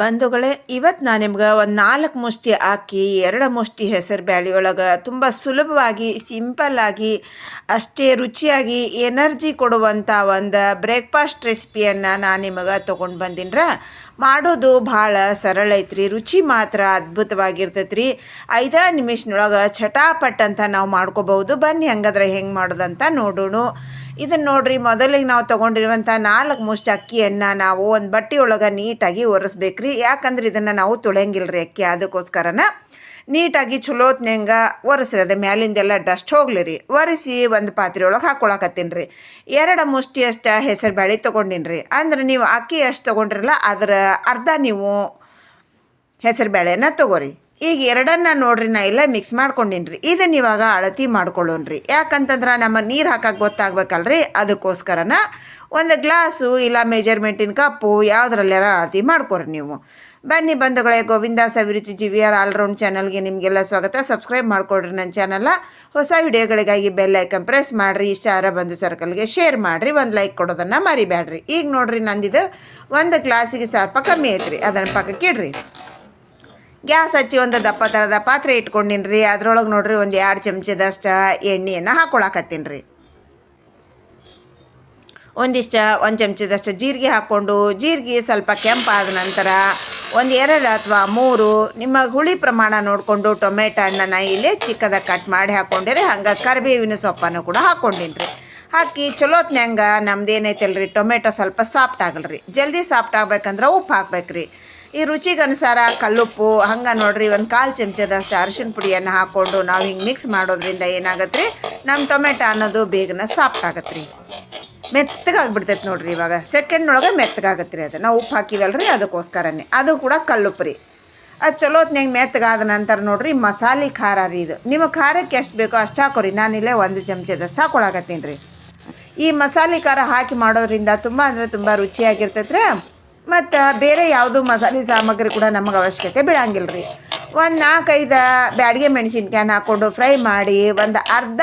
ಬಂಧುಗಳೇ ಇವತ್ತು ನಾನು ನಿಮ್ಗೆ ಒಂದು ನಾಲ್ಕು ಮುಷ್ಟಿ ಹಾಕಿ, ಎರಡು ಮುಷ್ಟಿ ಹೆಸರು ಬ್ಯಾಳಿ ಒಳಗೆ ತುಂಬ ಸುಲಭವಾಗಿ ಸಿಂಪಲ್ಲಾಗಿ ಅಷ್ಟೇ ರುಚಿಯಾಗಿ, ಎನರ್ಜಿ ಕೊಡುವಂಥ ಒಂದು ಬ್ರೇಕ್ಫಾಸ್ಟ್ ರೆಸಿಪಿಯನ್ನು ನಾನು ನಿಮಗೆ ತೊಗೊಂಡು ಬಂದಿನ್ರ. ಮಾಡೋದು ಭಾಳ ಸರಳ ಐತ್ರಿ, ರುಚಿ ಮಾತ್ರ ಅದ್ಭುತವಾಗಿರ್ತೈತೆ ರೀ ಐದ ನಿಮಿಷನೊಳಗೆ ಚಟಾಪಟ್ ಅಂತ ನಾವು ಮಾಡ್ಕೋಬಹುದು, ಬನ್ನಿ ಹಂಗಾದ್ರೆ ಹೆಂಗೆ ಮಾಡೋದಂತ ನೋಡೋಣ. ಇದನ್ನು ನೋಡ್ರಿ, ಮೊದಲಿಗೆ ನಾವು ತೊಗೊಂಡಿರುವಂಥ ನಾಲ್ಕು ಮುಷ್ಟಿ ಅಕ್ಕಿಯನ್ನು ನಾವು ಒಂದು ಬಟ್ಟೆ ನೀಟಾಗಿ ಒರೆಸ್ಬೇಕ್ರಿ. ಯಾಕಂದ್ರೆ ಇದನ್ನು ನಾವು ತೊಳೆಯಂಗಿಲ್ಲ ರೀ ಅಕ್ಕಿ, ಅದಕ್ಕೋಸ್ಕರನ. ನೀಟಾಗಿ ಚಲೋತ್ನಂಗ ಒರೆಸ್ರಿ ಅದು ಮ್ಯಾಲಿಂದೆಲ್ಲ ಡಸ್ಟ್ ಹೋಗ್ಲಿ ರೀ ಒರೆಸಿ ಒಂದು ಪಾತ್ರೆ ಒಳಗೆ ಹಾಕ್ಕೊಳಕತ್ತೀನಿ ರೀ ಎರಡು ಮುಷ್ಟಿ ಅಷ್ಟು ಹೆಸರು ಬ್ಯಾಳಿ ತೊಗೊಂಡಿನಿ ರೀ ಅಂದ್ರೆ ನೀವು ಅಕ್ಕಿ ಎಷ್ಟು ತೊಗೊಂಡ್ರಲ್ಲ, ಅದರ ಅರ್ಧ ನೀವು ಹೆಸರು ಬೇಳೆನ ತೊಗೋರಿ. ಈಗ ಎರಡನ್ನ ನೋಡ್ರಿ ನಾ ಇಲ್ಲ ಮಿಕ್ಸ್ ಮಾಡ್ಕೊಂಡಿನ್ರಿ. ಇದನ್ನ ಇವಾಗ ಅಳತಿ ಮಾಡ್ಕೊಳ್ಳೋಣ್ರಿ. ಯಾಕಂತಂದ್ರೆ ನಮ್ಮ ನೀರು ಹಾಕಕ್ಕೆ ಗೊತ್ತಾಗ್ಬೇಕಲ್ರಿ? ಅದಕ್ಕೋಸ್ಕರನ ಒಂದು ಗ್ಲಾಸು ಇಲ್ಲ ಮೆಜರ್ಮೆಂಟಿನ ಕಪ್ಪು ಯಾವುದ್ರಲ್ಲೆಲ್ಲ ಅಳತಿ ಮಾಡ್ಕೊರಿ ನೀವು. ಬನ್ನಿ ಬಂಧುಗಳೇ, Govinda Saviruchi G V R all round ಚಾನಲ್ಗೆ ನಿಮಗೆಲ್ಲ ಸ್ವಾಗತ. ಸಬ್ಸ್ಕ್ರೈಬ್ ಮಾಡ್ಕೊಡ್ರಿ ನನ್ನ ಚಾನಲ್ಲ ಹೊಸ ವಿಡಿಯೋಗಳಿಗಾಗಿ ಬೆಲ್ ಐಕನ್ ಪ್ರೆಸ್ ಮಾಡಿರಿ. ಇಷ್ಟ ಆರ ಬಂಧು ಸರ್ಕಲ್ಗೆ ಶೇರ್ ಮಾಡಿರಿ. ಒಂದು ಲೈಕ್ ಕೊಡೋದನ್ನು ಮರಿಬೇಡ್ರಿ ಈಗ ನೋಡ್ರಿ ನಂದಿದು ಒಂದು ಗ್ಲಾಸಿಗೆ ಸ್ವಲ್ಪ ಕಮ್ಮಿ ಐತ್ರಿ. ಅದನ್ನು ಪಕ್ಕಕ್ಕೆ ಇಡ್ರಿ. ಗ್ಯಾಸ್ ಹಚ್ಚಿ ಒಂದು ದಪ್ಪ ಥರದ ಪಾತ್ರೆ ಇಟ್ಕೊಂಡಿನಿ ರೀ ಅದ್ರೊಳಗೆ ನೋಡ್ರಿ ಒಂದು ಎರಡು ಚಮಚದಷ್ಟು ಎಣ್ಣೆಯನ್ನು ಹಾಕ್ಕೊಳಕತ್ತೀನಿ ರೀ ಒಂದಿಷ್ಟ, ಒಂದು ಚಮಚದಷ್ಟು ಜೀರಿಗೆ ಹಾಕ್ಕೊಂಡು, ಜೀರಿಗೆ ಸ್ವಲ್ಪ ಕೆಂಪಾದ ನಂತರ ಒಂದು ಎರಡು ಅಥವಾ ಮೂರು ನಿಮ್ಮ ಹುಳಿ ಪ್ರಮಾಣ ನೋಡಿಕೊಂಡು ಟೊಮೆಟೊ ಹಣ್ಣನ್ನು ಇಲ್ಲಿ ಚಿಕ್ಕದಾಗಿ ಕಟ್ ಮಾಡಿ ಹಾಕ್ಕೊಂಡಿರಿ ಹಂಗೆ ಕರಿಬೇವಿನ ಸೊಪ್ಪನ್ನು ಕೂಡ ಹಾಕ್ಕೊಂಡಿನಿ ರೀ ಹಾಕಿ ಚಲೋತ್ನಂಗೆ ನಮ್ದು ಏನೈತಲ್ರಿ ಟೊಮೆಟೊ ಸ್ವಲ್ಪ ಸಾಫ್ಟ್ ಆಗಲ್ರಿ. ಜಲ್ದಿ ಸಾಫ್ಟ್ ಆಗ್ಬೇಕಂದ್ರೆ ಉಪ್ಪು ಹಾಕ್ಬೇಕ್ರಿ. ಈ ರುಚಿಗೆ ಅನುಸಾರ ಕಲ್ಲುಪ್ಪು, ಹಂಗೆ ನೋಡ್ರಿ, ಒಂದು ಕಾಲು ಚಮಚದಷ್ಟು ಅರಿಶಿನ ಪುಡಿಯನ್ನು ಹಾಕ್ಕೊಂಡು ನಾವು ಹಿಂಗೆ ಮಿಕ್ಸ್ ಮಾಡೋದ್ರಿಂದ ಏನಾಗತ್ತೆ ರೀ ನಮ್ಮ ಟೊಮೆಟೊ ಅನ್ನೋದು ಬೇಗನೆ ಸಾಫ್ಟ್ ಆಗತ್ತೆ ರೀ ಮೆತ್ತಗಾಗ್ಬಿಡ್ತೈತೆ ನೋಡ್ರಿ ಇವಾಗ. ಸೆಕೆಂಡ್ನೊಳಗೆ ಮೆತ್ತಗಾಗತ್ತೆ ರೀ ಅದು. ನಾವು ಉಪ್ಪು ಹಾಕಿವಲ್ರಿ, ಅದಕ್ಕೋಸ್ಕರನೇ. ಅದು ಕೂಡ ಕಲ್ಲುಪ್ಪು ರೀ. ಅದು ಚಲೋತ್ನಾಗ ಮೆತ್ತಗಾದ ನಂತರ ನೋಡ್ರಿ, ಮಸಾಲೆ ಖಾರ ರೀ ಇದು. ನಿಮ್ಮ ಖಾರಕ್ಕೆ ಎಷ್ಟು ಬೇಕೋ ಅಷ್ಟು ಹಾಕೋರಿ. ನಾನಿಲ್ಲೇ ಒಂದು ಚಮಚದಷ್ಟು ಹಾಕೊಳಕತ್ತೀನಿ ರೀ. ಈ ಮಸಾಲೆ ಖಾರ ಹಾಕಿ ಮಾಡೋದ್ರಿಂದ ತುಂಬ ಅಂದರೆ ತುಂಬ ರುಚಿಯಾಗಿರ್ತೈತೆ ರೀ ಮತ್ತು ಬೇರೆ ಯಾವುದು ಮಸಾಲೆ ಸಾಮಗ್ರಿ ಕೂಡ ನಮಗೆ ಅವಶ್ಯಕತೆ ಬೀಳಂಗಿಲ್ಲ ರೀ ಒಂದು ನಾಲ್ಕೈದು ಬ್ಯಾಡಿಗೆ ಮೆಣಸಿನ್ಕ್ಯಾನ್ ಹಾಕ್ಕೊಂಡು ಫ್ರೈ ಮಾಡಿ ಒಂದು ಅರ್ಧ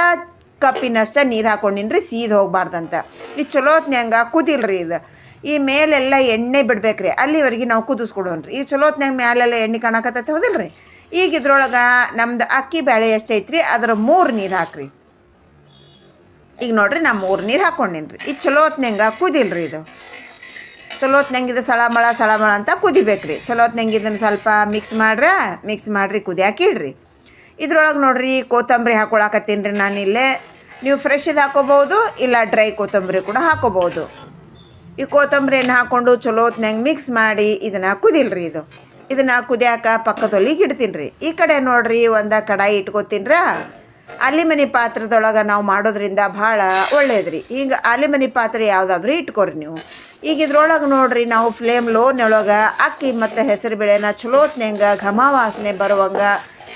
ಕಪ್ಪಿನಷ್ಟು ನೀರು ಹಾಕ್ಕೊಂಡಿನಿ ರೀ ಸೀದ್ ಹೋಗ್ಬಾರ್ದಂತ. ಇದು ಚಲೋತ್ನಾಗ ಕುದಿಲ್ಲ ರೀ ಇದು. ಈ ಮೇಲೆಲ್ಲ ಎಣ್ಣೆ ಬಿಡ್ಬೇಕು ರೀ ಅಲ್ಲಿವರೆಗೆ ನಾವು ಕುದಿಸ್ಕೊಡೋಣ್ರಿ ಈ ಚಲೋತ್ನ್ಯಾಗ ಮೇಲೆಲ್ಲ ಎಣ್ಣೆ ಕಾಣಕತ್ತೈತೆ ಹೋದಿಲ್ಲ ರೀ ಈಗ ಇದ್ರೊಳಗೆ ನಮ್ದು ಅಕ್ಕಿ ಬೇಳೆ ಎಷ್ಟೈತ್ರಿ, ಅದರ ಮೂರು ನೀರು ಹಾಕ್ರಿ. ಈಗ ನೋಡ್ರಿ ನಾ ಮೂರು ನೀರು ಹಾಕ್ಕೊಂಡಿನಿ ರೀ ಇದು ಕುದಿಲ್ರಿ ಇದು ಚಲೋತ್ನಂಗೆ ಇದು. ಸಳಮಳ ಸಳಮಳ ಅಂತ ಕುದಿಬೇಕು ರೀ ಚಲೋತ್ನಂಗೆ ಇದನ್ನು ಸ್ವಲ್ಪ ಮಿಕ್ಸ್ ಮಾಡ್ರೆ ಮಿಕ್ಸ್ ಮಾಡಿರಿ, ಕುದಿಯಾಕೆ ಇಡ್ರಿ. ಇದ್ರೊಳಗೆ ನೋಡ್ರಿ ಕೊತ್ತಂಬರಿ ಹಾಕೊಳಕತ್ತೀನಿ ರೀ ನಾನಿಲ್ಲೇ ನೀವು ಫ್ರೆಶ್ ಇದು ಹಾಕೋಬೋದು ಇಲ್ಲ ಡ್ರೈ ಕೊತ್ತಂಬರಿ ಕೂಡ ಹಾಕೋಬೋದು ಈ ಕೊತ್ತಂಬರಿಯನ್ನು ಹಾಕ್ಕೊಂಡು ಚಲೋತ್ನಂಗೆ ಮಿಕ್ಸ್ ಮಾಡಿ ಇದನ್ನು ಕುದಿಲ್ರಿ ಇದು. ಇದನ್ನು ಕುದಿಯಾಕ ಪಕ್ಕದಲ್ಲಿ ಇಡ್ತೀನಿ ರೀ ಈ ಕಡೆ ನೋಡ್ರಿ ಒಂದು ಕಡಾಯಿ ಇಟ್ಕೋತೀನಿ ರೀ ಅಲಿಮನಿ ಪಾತ್ರದೊಳಗೆ ನಾವು ಮಾಡೋದ್ರಿಂದ ಭಾಳ ಒಳ್ಳೇದ್ರಿ. ಈಗ ಅಲಿಮನಿ ಪಾತ್ರೆ ಯಾವುದಾದ್ರೂ ಇಟ್ಕೊರಿ ನೀವು. ಈಗ ಇದ್ರೊಳಗೆ ನೋಡ್ರಿ ನಾವು ಫ್ಲೇಮ್ ಲೋನೊಳಗೆ ಅಕ್ಕಿ ಮತ್ತು ಹೆಸರು ಬೇಳೆನ ಚಲೋತ್ನಂಗ ಘಮ ವಾಸನೆ ಬರುವಂಗ,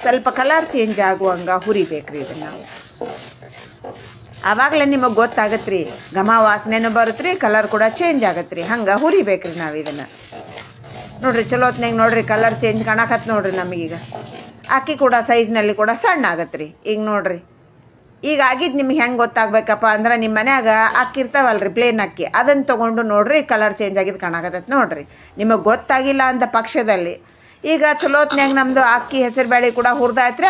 ಸ್ವಲ್ಪ ಕಲರ್ ಚೇಂಜ್ ಆಗುವಂಗ ಹುರಿಬೇಕ್ರಿ ಇದನ್ನು. ಆವಾಗಲೇ ನಿಮಗೆ ಗೊತ್ತಾಗತ್ತೆ ರೀ ಘಮ ವಾಸನೆನೂ ಬರುತ್ತೆ ರೀ ಕಲರ್ ಕೂಡ ಚೇಂಜ್ ಆಗತ್ತೆ ರೀ ಹಂಗೆ ಹುರಿಬೇಕ್ರಿ ನಾವು ಇದನ್ನು. ನೋಡ್ರಿ ಚಲೋತ್ನಾಗ ನೋಡ್ರಿ ಕಲರ್ ಚೇಂಜ್ ಕಾಣಕತ್ತೆ ನೋಡ್ರಿ ನಮಗೀಗ. ಅಕ್ಕಿ ಕೂಡ ಸೈಜ್ನಲ್ಲಿ ಕೂಡ ಸಣ್ಣ ಆಗತ್ತೆ ರೀ ಈಗ ನೋಡ್ರಿ. ಈಗ ಆಗಿದ್ದು ನಿಮ್ಗೆ ಹೆಂಗೆ ಗೊತ್ತಾಗಬೇಕಪ್ಪ ಅಂದ್ರೆ ನಿಮ್ಮ ಮನ್ಯಾಗ ಅಕ್ಕಿ ಇರ್ತಾವಲ್ರಿ ಪ್ಲೇನ್ ಅಕ್ಕಿ. ಅದನ್ನು ತೊಗೊಂಡು ನೋಡ್ರಿ ಕಲರ್ ಚೇಂಜ್ ಆಗಿದ್ದು ಕಾಣಾಕತ್ತೈತೆ ನೋಡ್ರಿ. ನಿಮಗೆ ಗೊತ್ತಾಗಿಲ್ಲ ಅಂತ ಪಕ್ಷದಲ್ಲಿ. ಈಗ ಚಲೋತ್ನ್ಯಾಗ ನಮ್ಮದು ಅಕ್ಕಿ ಹೆಸರು ಬೇಳೆ ಕೂಡ ಹುರಿದಾಯ್ತ್ರ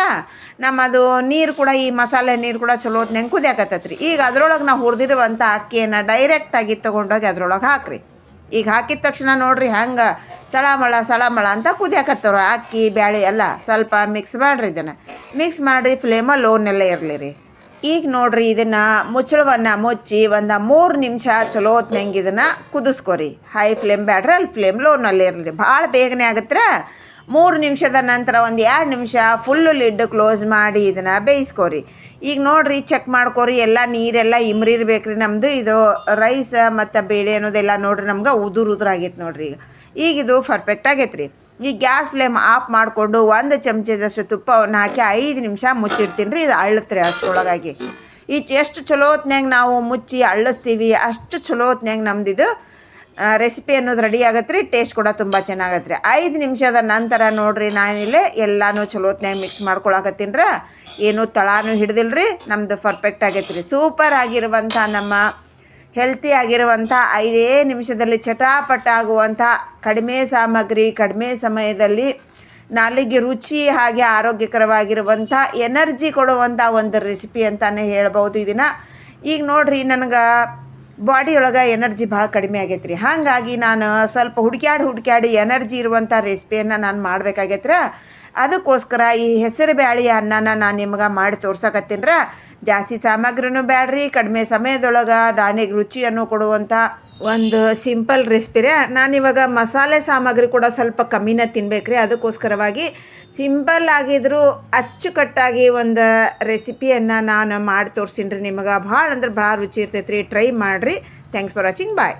ನಮ್ಮದು ನೀರು ಕೂಡ ಈ ಮಸಾಲೆ ನೀರು ಕೂಡ ಚಲೋತ್ನ್ಯಾಗ ಕುದಿಯಾಕತ್ತೈತ್ರಿ. ಈಗ ಅದ್ರೊಳಗೆ ನಾವು ಹುರಿದಿರುವಂಥ ಅಕ್ಕಿಯನ್ನು ಡೈರೆಕ್ಟಾಗಿ ತೊಗೊಂಡೋಗಿ ಅದ್ರೊಳಗೆ ಹಾಕ್ರಿ. ಈಗ ಹಾಕಿದ ತಕ್ಷಣ ನೋಡ್ರಿ ಹಂಗೆ ಸಳಮಳ ಸಳಮಳ ಅಂತ ಕುದಿಯಾಕತ್ತವ್ರ ಅಕ್ಕಿ, ಬ್ಯಾಳಿ ಎಲ್ಲ. ಸ್ವಲ್ಪ ಮಿಕ್ಸ್ ಮಾಡಿರಿ ಇದನ್ನು. ಮಿಕ್ಸ್ ಮಾಡಿರಿ ಫ್ಲೇಮ ಲೋನೆಲ್ಲ ಇರಲಿ ರೀ. ಈಗ ನೋಡ್ರಿ ಇದನ್ನು ಮುಚ್ಚಳವನ್ನು ಮುಚ್ಚಿ ಒಂದು ಮೂರು ನಿಮಿಷ ಚಲೋ ಹೊತ್ನಂಗೆ ಇದನ್ನು ಕುದಿಸ್ಕೊರಿ. ಹೈ ಫ್ಲೇಮ್ ಬ್ಯಾಡ್ರಿ ಅಲ್ಲಿ ಫ್ಲೇಮ್ ಲೋನಲ್ಲಿ ಇರಲಿ. ಭಾಳ ಬೇಗನೆ ಆಗತ್ತೆ ಮೂರು ನಿಮಿಷದ ನಂತರ ಒಂದು ಎರಡು ನಿಮಿಷ ಫುಲ್ಲು ಲಿಡ್ ಕ್ಲೋಸ್ ಮಾಡಿ ಇದನ್ನು ಬೇಯಿಸ್ಕೊರಿ. ಈಗ ನೋಡ್ರಿ ಚೆಕ್ ಮಾಡ್ಕೊರಿ, ಎಲ್ಲ ನೀರೆಲ್ಲ ಇಮ್ರಿರ್ಬೇಕ್ರಿ ನಮ್ಮದು ಇದು ರೈಸ್ ಮತ್ತು ಬೇಳೆ ಅನ್ನೋದೆಲ್ಲ ನೋಡ್ರಿ ನಮ್ಗೆ ಉದುರು ಉದುರಾಗೈತೆ ನೋಡ್ರಿ ಈಗ. ಈಗ ಇದು ಪರ್ಫೆಕ್ಟ್ ಆಗೈತೆ ರೀ ಈ ಗ್ಯಾಸ್ ಫ್ಲೇಮ್ ಆಫ್ ಮಾಡಿಕೊಂಡು ಒಂದು ಚಮಚದಷ್ಟು ತುಪ್ಪವನ್ನು ಹಾಕಿ ಐದು ನಿಮಿಷ ಮುಚ್ಚಿಡ್ತೀನಿ ರೀ, ಇದು ಅಳ್ಳತ್ರಿ ಅಷ್ಟರೊಳಗಾಗಿ. ಈ ಎಷ್ಟು ಚಲೋ ನಾವು ಮುಚ್ಚಿ ಅಳ್ಳಿಸ್ತೀವಿ ಅಷ್ಟು ಚಲೋ ಹೊತ್ನ್ಯಾಗ ನಮ್ದಿದು ರೆಸಿಪಿ ಅನ್ನೋದು ರೆಡಿ ಆಗತ್ತೆ ರೀ ಟೇಸ್ಟ್ ಕೂಡ ತುಂಬ ಚೆನ್ನಾಗತ್ತೆ ರೀ. ಐದು ನಿಮಿಷದ ನಂತರ ನೋಡಿರಿ ನಾನಿಲ್ಲಿ ಎಲ್ಲನೂ ಚಲೋ ಹೊತ್ನ್ಯಾಗ ಮಿಕ್ಸ್ ಮಾಡ್ಕೊಳಕತ್ತೀನಿ ರೀ. ಏನು ತಳಾನು ಹಿಡ್ದಿಲ್ಲ ರೀ ನಮ್ಮದು ಪರ್ಫೆಕ್ಟ್ ಆಗೈತೆ ರೀ. ಸೂಪರ್ ಆಗಿರುವಂಥ ನಮ್ಮ ಹೆಲ್ತಿ ಆಗಿರುವಂಥ ಐದೇ ನಿಮಿಷದಲ್ಲಿ ಚಟಾಪಟ ಆಗುವಂಥ ಕಡಿಮೆ ಸಾಮಗ್ರಿ, ಕಡಿಮೆ ಸಮಯದಲ್ಲಿ ನಾಲಿಗೆ ರುಚಿ ಹಾಗೆ ಆರೋಗ್ಯಕರವಾಗಿರುವಂಥ ಎನರ್ಜಿ ಕೊಡುವಂಥ ಒಂದು ರೆಸಿಪಿ ಅಂತಲೇ ಹೇಳ್ಬೋದು ಇದನ್ನು ಈಗ ನೋಡ್ರಿ ನನಗೆ ಬಾಡಿ ಒಳಗೆ ಎನರ್ಜಿ ಭಾಳ ಕಡಿಮೆ ಆಗೈತೆ ರೀ ಹಾಗಾಗಿ ನಾನು ಸ್ವಲ್ಪ ಹುಡುಕ್ಯಾಡಿ ಹುಡುಕ್ಯಾಡಿ ಎನರ್ಜಿ ಇರುವಂಥ ರೆಸಿಪಿಯನ್ನು ನಾನು ಮಾಡ್ಬೇಕಾಗೈತ್ರ. ಅದಕ್ಕೋಸ್ಕರ ಈ ಹೆಸರು ಬ್ಯಾಳಿ ಅನ್ನನ ನಾನು ನಿಮ್ಗೆ ಮಾಡಿ ತೋರ್ಸಕತ್ತೀನ್ರ. ಜಾಸ್ತಿ ಸಾಮಗ್ರಿನೂ ಬ್ಯಾಡ್ರಿ, ಕಡಿಮೆ ಸಮಯದೊಳಗೆ ನಾಣಿಗೆ ರುಚಿಯನ್ನು ಕೊಡುವಂಥ ಒಂದು ಸಿಂಪಲ್ ರೆಸಿಪಿ ನಾನು ನಾನಿವಾಗ ಮಸಾಲೆ ಸಾಮಗ್ರಿ ಕೂಡ ಸ್ವಲ್ಪ ಕಮ್ಮಿನ ತಿನ್ಬೇಕ್ರಿ. ಅದಕ್ಕೋಸ್ಕರವಾಗಿ ಸಿಂಪಲ್ ಆಗಿದ್ರು ಅಚ್ಚುಕಟ್ಟಾಗಿ ಒಂದು ರೆಸಿಪಿಯನ್ನು ನಾನು ಮಾಡಿ ತೋರಿಸಿನ್ರಿ ನಿಮಗೆ. ಭಾಳ ಅಂದ್ರೆ ಭಾಳ ರುಚಿ ಇರ್ತೈತೆ ರೀ ಟ್ರೈ ಮಾಡಿರಿ. Thanks for watching bye